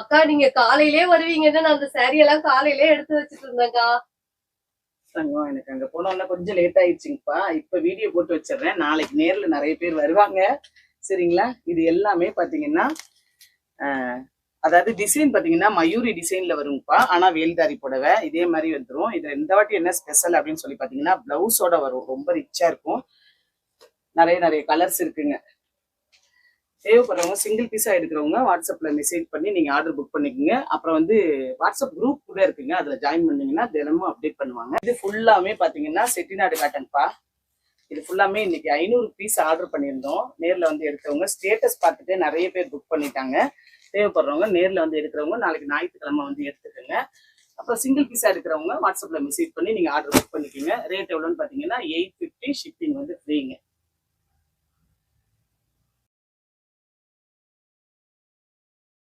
அக்கா நீங்க காலையிலே வருவீங்கன்னு நான் அந்த சாரி எல்லாம் காலையிலே எடுத்து வச்சிட்டு இருந்தேன்க்கா. தங்கம் எனக்கு அங்க போனோம்னா கொஞ்சம் லேட் ஆயிடுச்சுங்கப்பா. இப்ப வீடியோ போட்டு வச்சிடுறேன். நாளைக்கு நேர்ல நிறைய பேர் வருவாங்க. சரிங்களா? இது எல்லாமே பாத்தீங்கன்னா அதாவது டிசைன் பாத்தீங்கன்னா மயூரி டிசைன்ல வருங்கப்பா. ஆனா வேல்தாரி புடவை இதே மாதிரி வந்துடும் இது இந்த வாட்டி என்ன ஸ்பெஷல் அப்படின்னு சொல்லி பாத்தீங்கன்னா பிளவுஸோட வரும். ரொம்ப ரிச்சா இருக்கும். நிறைய நிறைய கலர்ஸ் இருக்குங்க. தேவைப்படுறவங்க சிங்கிள் பீஸாக எடுக்கிறவங்க வாட்ஸ்அப்பில் மெசேஜ் பண்ணி நீங்கள் ஆர்டர் புக் பண்ணிக்கோங்க. அப்புறம் வந்து வாட்ஸ்அப் குரூப் கூட இருக்குங்க. அதில் ஜாயின் பண்ணீங்கன்னா தினமும் அப்டேட் பண்ணுவாங்க. இது ஃபுல்லாமே பார்த்தீங்கன்னா செட்டிநாடு காட்டன்ப்பா இது ஃபுல்லாமே இன்னைக்கு ஐநூறு பீஸ் ஆர்டர் பண்ணியிருந்தோம். நேரில் வந்து எடுத்தவங்க ஸ்டேட்டஸ் பார்த்துட்டு நிறைய பேர் புக் பண்ணிட்டாங்க. தேவைப்படுறவங்க நேரில் வந்து எடுக்கிறவங்க நாளைக்கு ஞாயிற்றுக்கிழமை வந்து எடுத்துக்கோங்க. அப்புறம் சிங்கிள் பீஸாக எடுக்கிறவங்க வாட்ஸ்அப்பில் மெசேஜ் பண்ணி நீங்கள் ஆர்டர் புக் பண்ணிக்கோங்க. ரேட் எவ்வளோன்னு பார்த்தீங்கன்னா எயிட் ஃபிஃப்டி ஷிப்பிங்